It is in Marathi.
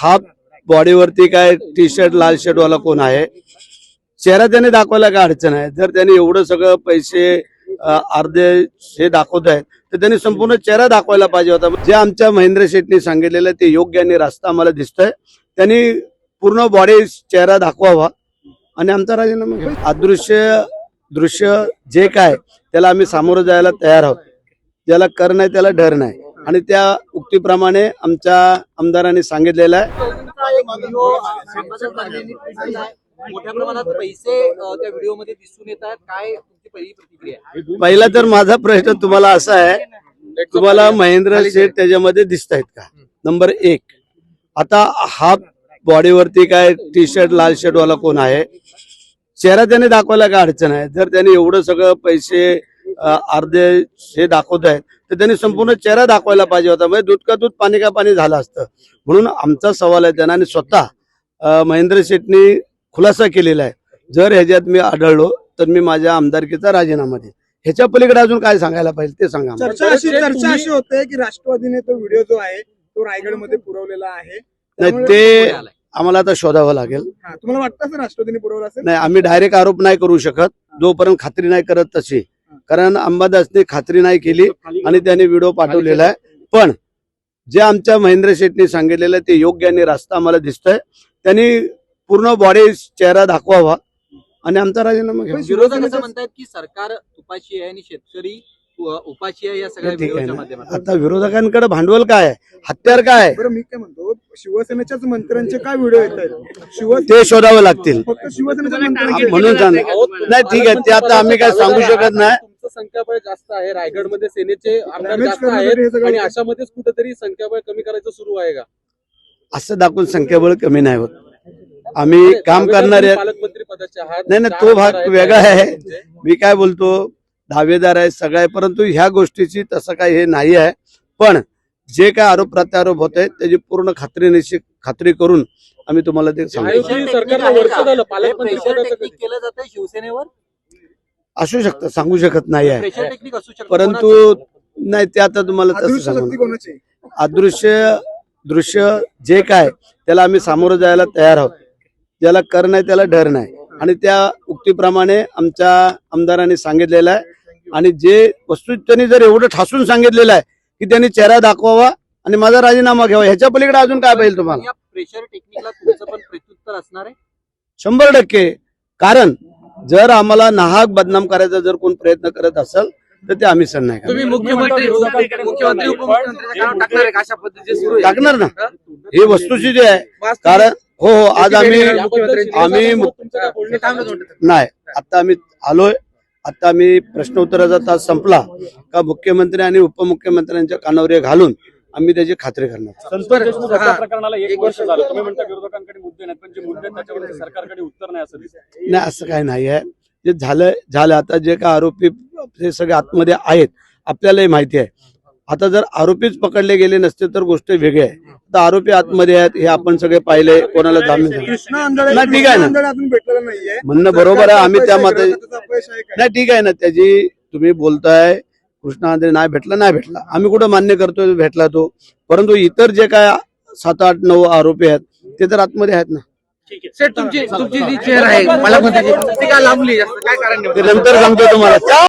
हाफ बॉडीवरती काय टी शर्ट लाल शर्ट वाला कोण आहे? चेहरा त्याने दाखवायला काय अडचण आहे? जर त्याने एवढं सगळं पैसे अर्धे हे दाखवत आहेत तर त्यांनी संपूर्ण चेहरा दाखवायला पाहिजे होता. जे आमच्या महेंद्र शेटने सांगितलेलं आहे ते योग्य आणि रास्ता आम्हाला दिसतोय. त्यांनी पूर्ण बॉडी चेहरा दाखवावा. आणि आमचा राजीनामा अदृश्य दृश्य जे काय त्याला आम्ही सामोरं जायला तयार आहोत. ज्याला कर नाही त्याला डर नाही. आणि त्या उक्तीप्रमाणे आमच्या आमदारांनी सांगितलेलं आहे. पहिली तर माझा प्रश्न तुम्हाला असा आहे तुम्हाला महेंद्र शेठ त्याच्यामध्ये दिसत आहेत का? नंबर एक. आता हाफ बॉडीवरती काय टी शर्ट लाल शर्ट वाला कोण आहे? चेहरा त्याने दाखवायला काय अडचण आहे? जर त्याने एवढं सगळं पैसे अर्धे हे दाखवत आहेत. तर त्यांनी संपूर्ण चेहरा दाखवायला पाहिजे होता. म्हणजे दूध का दूध पाणी का पाणी झालं असतं. म्हणून आमचा सवाल आहे त्यांना आणि स्वतः महेंद्र शेटनी खुलासा केलेला आहे. जर ह्याच्यात मी आढळलो तर मी माझ्या आमदारकीचा राजीनामा देईन. ह्याच्या पलीकडे अजून काय सांगायला पाहिजे ते सांगा आम्हाला. चर्चा अशी चर्चा अशी होते की राष्ट्रवादीने तो व्हिडिओ जो आहे तो रायगडमध्ये पुरवलेला आहे. नाही ते. आम्हाला आता शोधावं लागेल. तुम्हाला वाटतं राष्ट्रवादीने पुरवलं असेल? नाही आम्ही डायरेक्ट आरोप नाही करू शकत. जोपर्यंत खात्री नाही करत तशी. कारण अंबादासने खात्री नाही केली आणि त्याने व्हिडिओ पाठवलेला आहे. पण जे आमच्या महेंद्र शेटनी सांगितलेलं आहे ते योग्य आणि रास्ता आम्हाला दिसतोय. त्यांनी पूर्ण बॉडी चेहरा दाखवावा. आणि आमचा राजीनामा घ्या पण विरोधक असं म्हणतात की सरकार तुपाशी आहे आणि शेतकरी उपाशी आहे या सगळ्या ठीक आहे व्हिडिओच्या ना. माध्यमातून. आता विरोधकांकडे भांडवल काय आहे? हत्यार काय आहे? बरं मी काय म्हणतो शिवसेनेच्याच मंत्र्यांचे काय व्हिडिओ येत आहेत? शिवसेना ते शोधावं लागतील. फक्त शिवसेनेच्या मंत्र्यांचे म्हणून सांग नाही ठीक आहे ते आता आम्ही काय सांगू शकत नाही. तुमचं संख्याबळ जास्त आहे रायगडमध्ये सेनेचे आमदार Damage जास्त करण्यासाठी हे आहेत सगळं आणि. अशामध्येच कुठेतरी संख्याबळ कमी करायचं सुरू आहे का? असं दाखवून संख्याबळ कमी नाही होत. आम्ही काम दावेदार करणारे पालकमंत्री पदाचे आहात नाही नाही चार तो आमदार भाग आहेत वेगळा आहे. मी काय बोलतो दावेदार आहे सगळं आहे परंतु ह्या गोष्टीची तसं काही हे नाही आहे. पण जे काय आरोप प्रत्यारोप होत आहेत त्याची पूर्ण खात्री निश्चित खात्री करून आम्ही तुम्हाला ते सांगू. हे शिवसेनेवर? असू शकतं सांगू शकत नाही आहे. प्रेशर टेक्निक असू शकतं. परंतु नाही ते आता तुम्हाला तसं अदृश्य सांगू अदृश्य दृश्य जे काय त्याला आम्ही सामोरं जायला तयार आहोत. ज्याला कर नाही त्याला डर नाही. आणि त्या उक्तीप्रमाणे आमच्या आमदारांनी सांगितलेलं आहे आणि जे वस्तू त्यांनी जर एवढं ठासून सांगितलेलं आहे की त्यांनी चेहरा दाखवावा आणि माझा राजीनामा घ्यावा ह्याच्या पलीकडे अजून काय पाहिजे तुम्हाला? या प्रेशर टेक्निकला तुमचं पण प्रत्युत्तर असणार आहे? शंभर टक्के. कारण जर आम्हाला नाहक बदनाम करायचा जर कोण प्रयत्न करत असेल तर ते आम्ही सण नाही करणार. तुम्ही मुख्यमंत्री मुख्यमंत्री का? अशा पद्धतीचे सुरू आहे. टाकणार ना. हे? वस्तुस्थिती आहे. कारण हो हो आज आम्ही आम्ही? नाही आता आम्ही आलोय. आता आम्ही प्रश्न उत्तराचा तास संपला का मुख्यमंत्री आणि उपमुख्यमंत्र्यांच्या कानावर घालून आम्ही त्याची खात्री करणार. संतोष देशमुख हत्या प्रकरणाला एक वर्ष झालं. तुम्ही म्हणता विरोधकांकडे मुद्दे नाहीत पण जे मुद्दे आहेत त्याच्यावर सरकारकडे उत्तर नाही असं दिसतं नाही असं काही नाही आहे. जे झालं झालं. आता जे काय आरोपी हे सगळे आतमध्ये आहेत आपल्यालाही माहिती आहे. आता जर आरोपीच पकडले गेले नसते तर गोष्ट वेगळी आहे. तर आरोपी आतमध्ये आहेत हे आपण सगळे पाहिले कोणाला जामीन आंधळे नाही, ठीक आहे ना. कृष्णा आंधळे अजून भेटलेला नाहीये. म्हणणं बरोबर आहे आम्ही त्या मते? नाही ठीक आहे ना त्याची तुम्ही बोलताय कृष्णा आंध्रे नाही भेटला नाही भेटला. आम्ही कुठं मान्य करतोय भेटला तो. परंतु इतर जे काय सात आठ नऊ आरोपी आहेत ते तर आतमध्ये आहेत ना. तुमची तुमची जी चेअर आहे मला ती का लांबली जास्त? काय कारण ते नंतर सांगतो तुम्हाला.